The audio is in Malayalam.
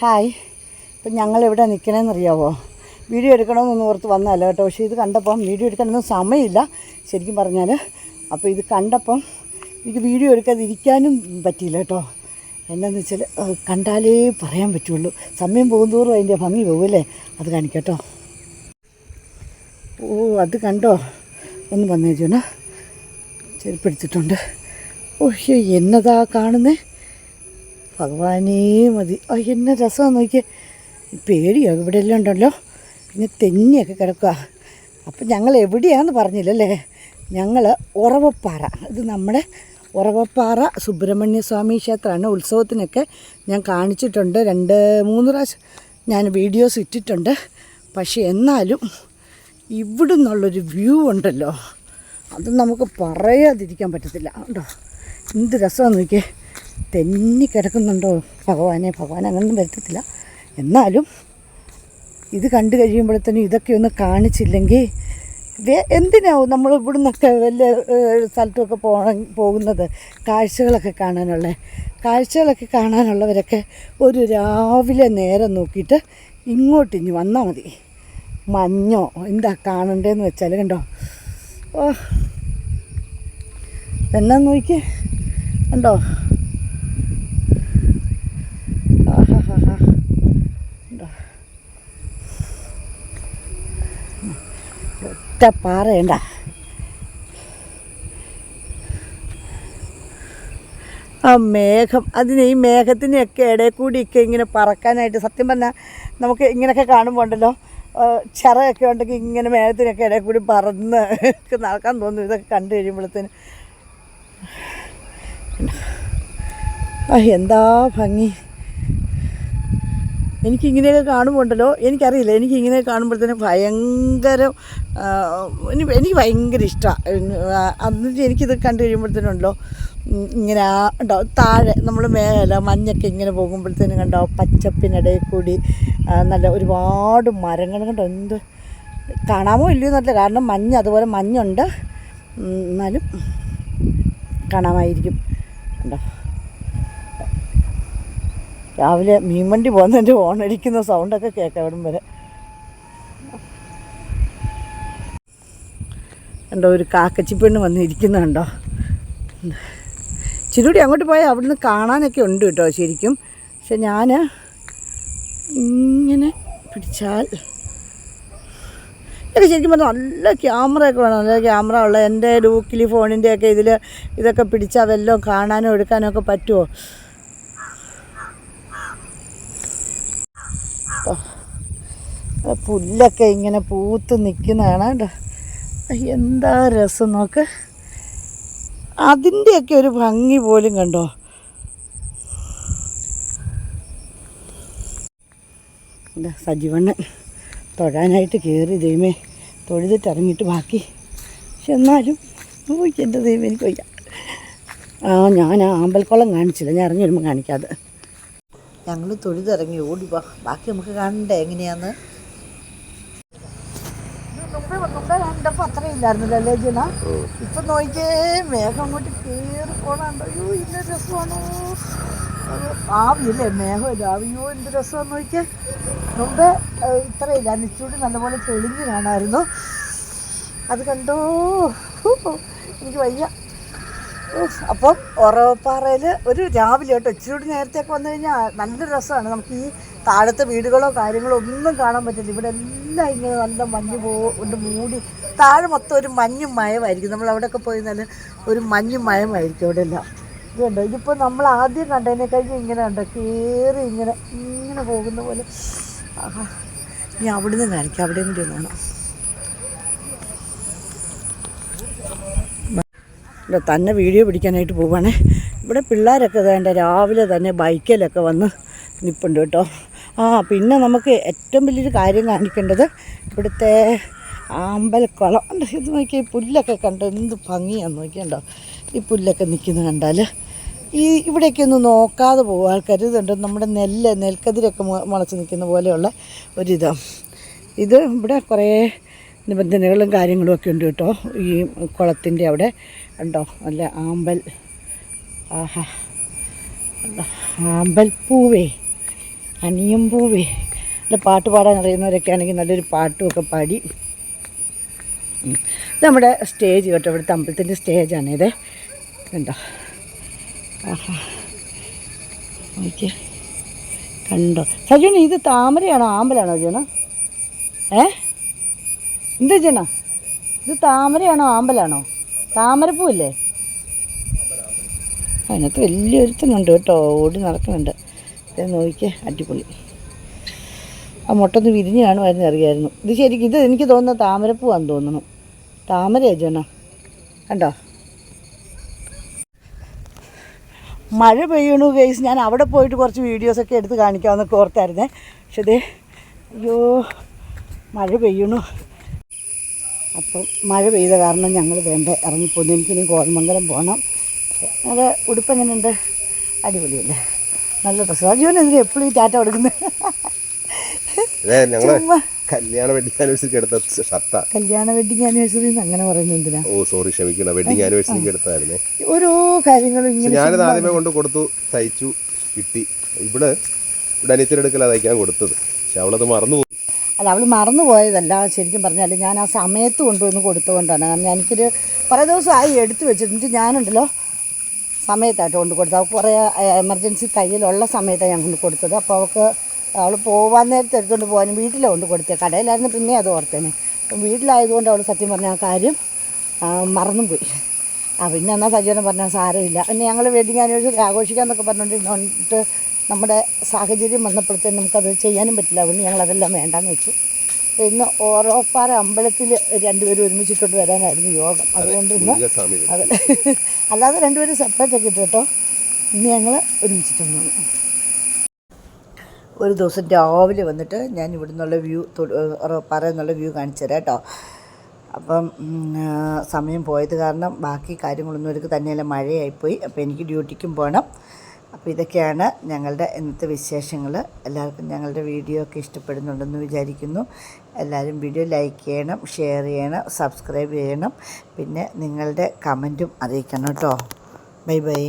ഹായ് ഇപ്പം നിൽക്കണമെന്ന് അറിയാവോ വീഡിയോ എടുക്കണമെന്ന് ഓർത്ത് വന്നതല്ല കേട്ടോ. പക്ഷേ ഇത് കണ്ടപ്പം വീഡിയോ എടുക്കാനൊന്നും സമയമില്ല ശരിക്കും പറഞ്ഞാൽ അപ്പോൾ ഇത് കണ്ടപ്പം എനിക്ക് വീഡിയോ എടുക്കാതിരിക്കാനും പറ്റിയില്ല കേട്ടോ. എന്നാന്ന് വെച്ചാൽ കണ്ടാലേ പറയാൻ പറ്റുള്ളൂ. സമയം പോകുന്തോറും അതിന്റെ ഭംഗി പോകുമല്ലേ അത് കാണിക്കട്ടോ ഓ അത് കണ്ടോ? ഒന്ന് വന്നേച്ചോണ. ചെരുപ്പെടുത്തിട്ടുണ്ട് ഓ എന്നതാ കാണുന്നേ? ഭഗവാനേ മതി. ആ എന്നെ രസമാണ് നോക്കിയേ. പേടിയോ ഇവിടെ എല്ലാം ഉണ്ടല്ലോ. പിന്നെ തെന്നിയൊക്കെ കിടക്കുക. അപ്പം ഞങ്ങൾ എവിടെയാന്ന് പറഞ്ഞില്ലല്ലേ? ഞങ്ങൾ ഉറവപ്പാറ. ഇത് നമ്മുടെ ഉറവപ്പാറ സുബ്രഹ്മണ്യ സ്വാമി ക്ഷേത്രമാണ്. ഉത്സവത്തിനൊക്കെ ഞാൻ കാണിച്ചിട്ടുണ്ട്. രണ്ട് മൂന്ന് പ്രാവശ്യം ഞാൻ വീഡിയോസ് ഇട്ടിട്ടുണ്ട്. പക്ഷേ എന്നാലും ഇവിടെ നിന്നുള്ളൊരു വ്യൂ ഉണ്ടല്ലോ. അത് നമുക്ക് പറയാതിരിക്കാൻ പറ്റത്തില്ല. കേട്ടോ എന്ത് രസമാണെന്ന് നോക്കിയേ. തെന്നി കിടക്കുന്നുണ്ടോ ഭഗവാനെ? ഭഗവാൻ അങ്ങനൊന്നും വരുത്തത്തില്ല. എന്നാലും ഇത് കണ്ടു കഴിയുമ്പോഴത്തേനും ഇതൊക്കെ ഒന്ന് കാണിച്ചില്ലെങ്കിൽ എന്തിനാവും നമ്മൾ ഇവിടെ നിന്നൊക്കെ വലിയ സ്ഥലത്തൊക്കെ പോകണ പോകുന്നത്? കാഴ്ചകളൊക്കെ കാണാനുള്ള കാഴ്ചകളൊക്കെ കാണാനുള്ളവരൊക്കെ ഒരു രാവിലെ നേരം നോക്കിയിട്ട് ഇങ്ങോട്ട് ഇനി വന്നാൽ മതി. മഞ്ഞോ എന്താ കാണണ്ടേന്ന് വെച്ചാൽ കണ്ടോ? ഓ എന്നാ നോക്കിയേ. കണ്ടോ ആഹാഹാഹാ. കണ്ടോ? പാറയണ്ട ആ മേഘം അതിന് ഈ മേഘത്തിനെയൊക്കെ ഇടയിൽ കൂടിയൊക്കെ ഇങ്ങനെ പറക്കാനായിട്ട് സത്യം പറഞ്ഞാൽ നമുക്ക് ഇങ്ങനെയൊക്കെ കാണുമ്പോൾ ഉണ്ടല്ലോ ചിറയൊക്കെ ഉണ്ടെങ്കിൽ ഇങ്ങനെ മേഘത്തിനൊക്കെ ഇടയിൽ കൂടി പറന്ന് നടക്കാൻ തോന്നും. ഇതൊക്കെ കണ്ടു കഴിയുമ്പോഴത്തേന് ആ എന്താ ഭംഗി? എനിക്കിങ്ങനെയൊക്കെ കാണുമ്പോൾ ഉണ്ടല്ലോ എനിക്കറിയില്ല. എനിക്കിങ്ങനെ കാണുമ്പോഴത്തേനും ഭയങ്കര എനിക്ക് ഭയങ്കര ഇഷ്ടമാണ് അന്ന് എനിക്കിത് കണ്ടു കഴിയുമ്പോഴത്തേനുണ്ടല്ലോ ഇങ്ങനെ ആ ഉണ്ടോ താഴെ നമ്മൾ മേല മഞ്ഞൊക്കെ ഇങ്ങനെ പോകുമ്പോഴത്തേനും കണ്ടോ പച്ചപ്പിനിടയിൽ കൂടി നല്ല ഒരുപാട് മരങ്ങൾ കണ്ടോ എന്ത് കാണാമോ ഇല്ലയോ എന്നല്ല കാരണം മഞ്ഞ് അതുപോലെ മഞ്ഞുണ്ട്. എന്നാലും കാണാമായിരിക്കും. കണ്ടോ? രാവിലെ മീൻവണ്ടി പോകുന്നതിന്റെ ഓണടിക്കുന്ന സൗണ്ടൊക്കെ കേൾക്കാം അവിടം വരെ. കണ്ടോ ഒരു കാക്കച്ചിപ്പെണ്ണ് വന്ന് ഇരിക്കുന്നുണ്ടോ ചിലൂടി അങ്ങോട്ട് പോയാൽ അവിടുന്ന് കാണാനൊക്കെ ഉണ്ട് കേട്ടോ ശരിക്കും. പക്ഷെ ഞാൻ ഇങ്ങനെ പിടിച്ചാൽ എനിക്ക് ശരിക്കും പറഞ്ഞാൽ നല്ല ക്യാമറയൊക്കെ വേണം. നല്ല ക്യാമറ ഉള്ള എന്റെ ലൂക്കിൽ ഫോണിന്റെയൊക്കെ ഇതിൽ ഇതൊക്കെ പിടിച്ചാൽ വല്ലതും കാണാനോ എടുക്കാനോ ഒക്കെ പറ്റുമോ പുല്ലൊക്കെ ഇങ്ങനെ പൂത്ത് നിൽക്കുന്നതാണ് കേട്ടോ. എന്താ രസം നോക്ക്. അതിന്റെയൊക്കെ ഒരു ഭംഗി പോലും കണ്ടോ? എന്താ സജീവണ്ണൻ തൊഴാനായിട്ട് കയറി ദൈവമേ തൊഴുതിട്ട് ഇറങ്ങിയിട്ട് ബാക്കി. പക്ഷെ എന്നാലും എന്റെ ദൈവം എനിക്ക് വയ്യ. ആ ഞാൻ ആ അമ്പൽക്കുളം കാണിച്ചില്ല. ഞാൻ ഇറങ്ങി വരുമ്പോൾ കാണിക്കാതെ ഞങ്ങൾ തൊഴുതിറങ്ങി ഓടി ബാക്കി നമുക്ക് കാണണ്ടേ എങ്ങനെയാന്ന് മുമ്പേ മുമ്പേ കണ്ടപ്പോൾ അത്ര ഇല്ലായിരുന്നല്ലോ അല്ലേ ജന? ഇപ്പൊ നോക്കിയേ മേഘം അങ്ങോട്ട് കയറി പോണുണ്ടോ അയ്യോ ഇന്ന രസമാണോ? ആവിയല്ലേ മേഘം ആവിയോ എന്ത് രസമാണെന്ന് നോക്കിയേ. മുമ്പേ ഇത്ര ഇല്ല ഇച്ചിരി നല്ലപോലെ തെളിഞ്ഞ് കാണാമായിരുന്നു അത് കണ്ടോ? എനിക്ക് വയ്യ. അപ്പം ഉറവപ്പാറയിൽ ഒരു രാവിലെ കേട്ടോ ഇച്ചിരി നേരത്തേക്ക് വന്നു കഴിഞ്ഞാൽ നല്ല രസമാണ്. നമുക്ക് ഈ താഴത്തെ വീടുകളോ കാര്യങ്ങളോ ഒന്നും കാണാൻ പറ്റില്ല. ഇവിടെ എല്ലാം ഇങ്ങനെ നല്ല മഞ്ഞ് പോ കൊണ്ട് മൂടി താഴെ മൊത്തം ഒരു മഞ്ഞും മയമായിരിക്കും. നമ്മൾ അവിടെയൊക്കെ പോയി നല്ല ഒരു മഞ്ഞും മയമായിരിക്കും അവിടെ എല്ലാം ഇതുണ്ട്? ഇതിപ്പോൾ നമ്മൾ ആദ്യം കണ്ടതിനെ കഴിഞ്ഞ് ഇങ്ങനെ ഉണ്ട്? കയറി ഇങ്ങനെ ഇങ്ങനെ പോകുന്ന പോലെ. ഇനി അവിടുന്ന് കാണിക്കാം. അവിടെയും കൂടി ഒന്ന് കാണാം. തന്നെ വീഡിയോ പിടിക്കാനായിട്ട് പോവാണേ. ഇവിടെ പിള്ളേരൊക്കെ വേണ്ട രാവിലെ തന്നെ ബൈക്കിലൊക്കെ വന്ന് നിൽപ്പുണ്ട് കേട്ടോ. ആ പിന്നെ നമുക്ക് ഏറ്റവും വലിയൊരു കാര്യം കാണിക്കേണ്ടത് ഇവിടുത്തെ അമ്പലക്കുളം. ഇത് നോക്കിയാൽ ഈ പുല്ലൊക്കെ കണ്ട് എന്ത് ഭംഗിയാന്ന് നോക്കിയുണ്ടോ? ഈ പുല്ലൊക്കെ നിൽക്കുന്നത് കണ്ടാൽ ഈ ഇവിടേക്ക് ഒന്ന് നോക്കാതെ പോകും ആൾക്കാർ നമ്മുടെ നെല്ല് നെൽക്കതിരൊക്കെ മുളച്ച് നിൽക്കുന്ന പോലെയുള്ള ഒരിത്. ഇത് ഇവിടെ കുറേ നിബന്ധനകളും കാര്യങ്ങളും ഒക്കെ ഉണ്ട് കേട്ടോ. ഈ കുളത്തിന്റെ അവിടെ ഉണ്ടോ നല്ല ആമ്പൽ. ആഹാ? ആമ്പൽ പൂവേ. അനിയം പൂവേ. അല്ല പാട്ട് പാടാൻ അറിയുന്നവരൊക്കെ ആണെങ്കിൽ നല്ലൊരു പാട്ടുമൊക്കെ പാടി നമ്മുടെ സ്റ്റേജ് കേട്ടോ ഇവിടുത്തെ അമ്പലത്തിന്റെ സ്റ്റേജാണ് ഇത്. കണ്ടോ? ആഹാ. കണ്ടോ? സജുണ ഇത് താമരയാണോ ആമ്പലാണോ ജോണ? ഏ? എന്താ ജണ? ഇത് താമരയാണോ ആമ്പലാണോ? താമരപ്പൂല്ലേ അതിനകത്ത് വലിയൊരുത്തനുണ്ട് കേട്ടോ ഓടി നടക്കുന്നുണ്ട്. ഇത് നോക്കിയേ അടിപൊളി. ആ മുട്ടൊന്ന് വിരിഞ്ഞ് കാണുമായിരുന്നു അറിയായിരുന്നു. ഇത് ശരിക്കും ഇത് എനിക്ക് തോന്നുന്നത് താമരപ്പൂവാന്ന് തോന്നുന്നു. താമരയാ ജോണ കണ്ടോ? മഴ പെയ്യണു ഗൈസ് ഞാൻ അവിടെ പോയിട്ട് കുറച്ച് വീഡിയോസൊക്കെ എടുത്ത് കാണിക്കാമെന്നൊക്കെ ഓർത്തായിരുന്നേ. പക്ഷെ ദേ അയ്യോ മഴ പെയ്യണു. അപ്പം മഴ പെയ്ത കാരണം ഞങ്ങൾ വേണ്ട ഇറങ്ങിപ്പോന്നു. എനിക്കിനി കോതമംഗലം പോകണം അത് ഉടുപ്പ് എങ്ങനെയുണ്ട്? അടിപൊളിയല്ലേ? നല്ല ഡ്രസ്സ് അജീവൻ എന്തിനാ എപ്പോഴും ഈ ടാറ്റ കൊടുക്കുന്നത്. കല്യാണ വെഡിങ് ആനിവേഴ്സറിക്ക് എടുത്ത ഷർട്ടാ. കല്യാണ വെഡിങ് ആനിവേഴ്സറി അങ്ങനെ പറയുന്നത് എന്തിനാ? ഓ സോറി ക്ഷമിക്കണം. വെഡിങ് ആനിവേഴ്സറിക്ക് എടുത്തായിരുന്നേ ഓരോ കാര്യങ്ങളും ഇങ്ങനെ ഞാനിത് ആദ്യമേ കൊണ്ട് കൊടുത്തു തയ്ച്ചു കിട്ടി. ഇവിടെ ഇവിടെ അനിയത്തിനെടുക്കല തയ്ക്കാൻ കൊടുത്തത്. പക്ഷെ അവളത് മറന്നു പോയി. അല്ല അവൾ മറന്നു പോയതല്ല ശരിക്കും പറഞ്ഞാൽ ഞാൻ ആ സമയത്ത് കൊണ്ടുവന്ന് കൊടുത്തുകൊണ്ടാണ് കാരണം എനിക്കൊരു കുറേ ദിവസമായി എടുത്തു വെച്ചിട്ടുണ്ട്. ഞാനുണ്ടല്ലോ സമയത്തായിട്ട് കൊണ്ട് കൊടുത്തത്. അവൾക്ക് കുറേ എമർജൻസി തയ്യലുള്ള സമയത്താണ് ഞാൻ കൊണ്ട് കൊടുത്തത്. അപ്പോൾ അവൾക്ക് അവൾ പോവാൻ നേരത്തെ എടുത്തുകൊണ്ട് പോകാനും വീട്ടിലെ കൊണ്ട് കൊടുത്തത് കടയിലായിരുന്നു പിന്നെ അത് ഓർത്തേനെ. അപ്പം വീട്ടിലായതുകൊണ്ട് അവൾ സത്യം പറഞ്ഞ ആ കാര്യം മറന്നും പോയി ആ പിന്നെ എന്നാൽ സജീവനം പറഞ്ഞാൽ സാരമില്ല. പിന്നെ ഞങ്ങൾ വെഡിങ് ആനിവേഴ്സറി ആഘോഷിക്കാമെന്നൊക്കെ പറഞ്ഞുകൊണ്ടിരുന്നിട്ട് നമ്മുടെ സാഹചര്യം വന്നപ്പോഴത്തേനും നമുക്കത് ചെയ്യാനും പറ്റില്ല. അതുകൊണ്ട് ഞങ്ങളതെല്ലാം വേണ്ടാന്ന് വെച്ചു. ഇന്ന് ഓരോപ്പാറ അമ്പലത്തിൽ രണ്ടുപേരും ഒരുമിച്ചിട്ടോട്ട് വരാനായിരുന്നു യോഗം. അതുകൊണ്ട് ഇന്ന് അതെ അല്ലാതെ രണ്ടുപേരും സെപ്പറേറ്റ് ഒക്കെ ഇട്ടു കേട്ടോ. ഇന്ന് ഞങ്ങൾ ഒരുമിച്ചിട്ടുണ്ട് ഒരു ദിവസം രാവിലെ വന്നിട്ട് ഞാൻ ഇവിടെ നിന്നുള്ള വ്യൂ പറയുന്നുള്ള വ്യൂ കാണിച്ചു തരാം കേട്ടോ. അപ്പം സമയം പോയത് കാരണം ബാക്കി കാര്യങ്ങളൊന്നും ഒരു തന്നെയല്ല മഴയായിപ്പോയി. അപ്പോൾ എനിക്ക് ഡ്യൂട്ടിക്കും പോകണം അപ്പോൾ ഇതൊക്കെയാണ് ഞങ്ങളുടെ ഇന്നത്തെ വിശേഷങ്ങൾ. എല്ലാവർക്കും ഞങ്ങളുടെ വീഡിയോ ഒക്കെ ഇഷ്ടപ്പെടുന്നുണ്ടെന്ന് വിചാരിക്കുന്നു. എല്ലാവരും വീഡിയോ ലൈക്ക് ചെയ്യണം ഷെയർ ചെയ്യണം സബ്സ്ക്രൈബ് ചെയ്യണം. പിന്നെ നിങ്ങളുടെ കമന്റും അറിയിക്കണം കേട്ടോ. Bye bye.